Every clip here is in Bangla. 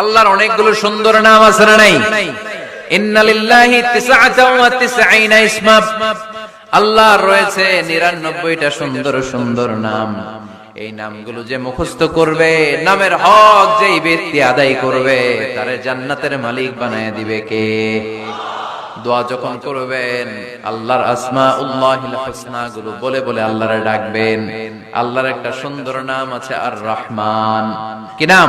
আল্লাহর অনেকগুলো সুন্দর নাম আছে না নাই? আল্লাহর রয়েছে 99টা সুন্দর সুন্দর নাম। এই নামগুলো যে মুখস্থ করবে, নামের হক যেই ব্যক্তি আদায় করবে, তারে জান্নাতের মালিক বানায় দিবে কে? দোয়া যখন করবেন, আল্লাহর আসমা উল্লাহিলগুলো বলে বলে আল্লাহরে ডাকবেন। আল্লাহর একটা সুন্দর নাম আছে আর রহমান কি নাম?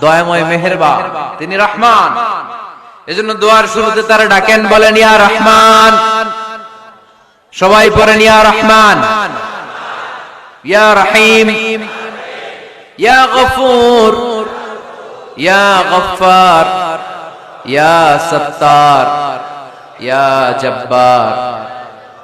দয়াময় মেহেরবা তিনি রহমান। এজন্য দোয়ার শুরুতে তারা ডাকেন, বলেন, ইয়া রহমান। সবাই পড়েন, ইয়া রহমান। ইয়া রহিম। ইয়া গফুর। ইয়া গফফার। ইয়া সত্তার। ইয়া জব্বার।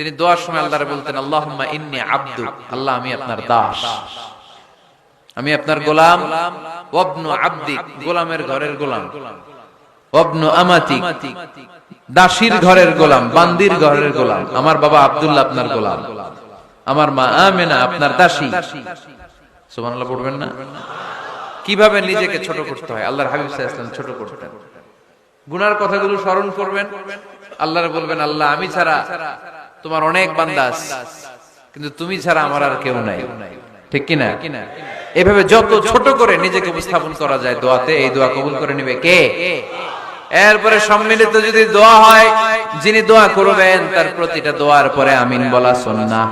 তিনি দোয়ার সময় আল্লাহরে বলতেন, আল্লাহুম্মা ইন্নী আব্দু, আল্লাহ আমি আপনার দাস। আমি আপনার গোলাম। আব্দি, গোলামের ঘরের গোলাম। দাসীর ঘরের গোলাম, বান্দির ঘরের গোলাম। আমার বাবা আপনার গোলাম। আমার মা আমেনা আপনার দাসী। পড়বেন না? কীভাবে নিজেকে ছোট করতে হয়? আল্লাহর হাবিব সাল্লাল্লাহু ছোট করতেন। গুনার কথাগুলো স্মরণ করবেন। আল্লাহর বলবেন, আল্লাহ, আমি ছাড়া তোমার অনেক বান্দা আছে, কিন্তু তুমি ছাড়া আমার আর কেউ নাই। ঠিক কিনা? এভাবে যত ছোট করে নিজেকে উপস্থাপন করা যায় দোয়াতে এই দোয়া কবুল করে নিবে কে? এরপরে সম্মিলিত যদি দোয়া হয় যিনি দোয়া করবেন তার প্রতিটা দোয়ার পরে আমিন বলা সুন্নাহ।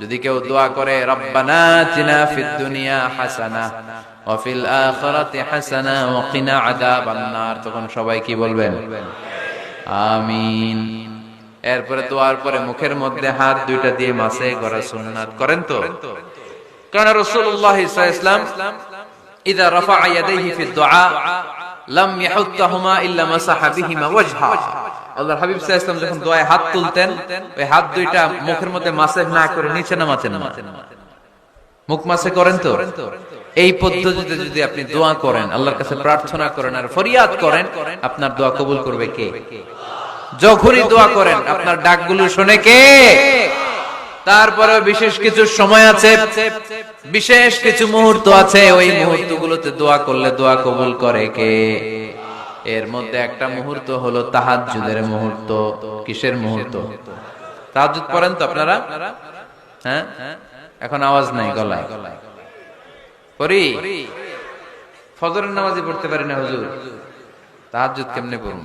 যদি কেউ দোয়া করে রব্বানা তিনা ফিদ দুনিয়া হাসানা ওয়া ফিল আখিরাতি হাসানা ওয়া কিনা আযাবান নার তখন সবাই কি বলবেন? আমিন। এরপরে দোয়ার পরে মুখের মধ্যে হাত দুইটা দিয়ে মাসে করা সুন্নাত করেন তো? কারণ আলাইহি ওয়াসাল্লাম ইদা ফি লাম ইয়াহুত্তাহুমা ইল্লা ওয়াজহা। আল্লাহর হাবিব সাল্লাল্লাহু যখন দোয়ায় হাত তুলতেন, ওই হাত দুইটা মুখের মধ্যে না করে নিচে নামাতেন না। মুখ মাসে করেন তো? এই পদ্ধতিতে যদি আপনি দোয়া করেন, আল্লাহর কাছে প্রার্থনা করেন আর ফরিয়াদ করেন, আপনার দোয়া কবুল করবে কে? যখনই দোয়া করেন আপনার ডাকগুলো শুনে কে? তারপরে বিশেষ কিছু সময় আছে বিশেষ কিছু মুহূর্ত আছে ওই মুহূর্তগুলোতে দোয়া করলে দোয়া কবুল করে কে? এর মধ্যে একটা মুহূর্ত হলো তাহাজ্জুদের মুহূর্ত। কিসের মুহূর্ত? তাহাজ্জুদ পড়েন তো আপনারা? হ্যাঁ? এখন আওয়াজ নাই গলায়। পড়ি? ফজরের নামাজই পড়তে পারি না হুজুর। তাহাজ্জুদ কেমনে পড়ব?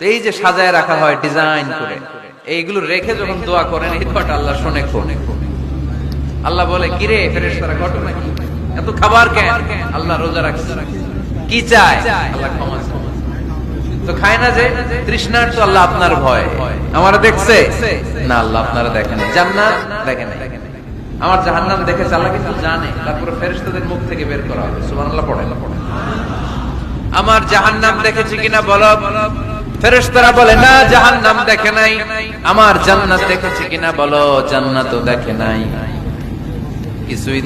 এই যে সাজায় রাখা হয় ডিজাইন করে, এইগুলো রেখে যখন দোয়া করেন, এই দোয়াটা আল্লাহ শোনে খুব। আল্লাহ বলে, কিরে ফেরেশতারা, ঘটনা কি? এত খাবার কেন? আল্লাহ রোজা রাখছে। কি চায়? আল্লাহ ক্ষমা তো খায় না যে, তৃষ্ণার তো আল্লাহ আপনার ভয়। আমার দেখছে? না, আল্লাহ আপনারা দেখেন জান্নাত? দেখেন আমার জাহান্নাম আল্লাহ কিন্তু জানে। তারপরে ফেরেশতাদের মুখ থেকে বের করা হবে। সুবহানাল্লাহ পড়ে আমার জাহান্নাম দেখেছি কিনা বলো? ফেরেশতারা বলে, না, জাহান্নাম দেখে নাই। আমার জান্নাত দেখেছে কিনা বলো, জান্নাতও দেখে নাই। কিছুই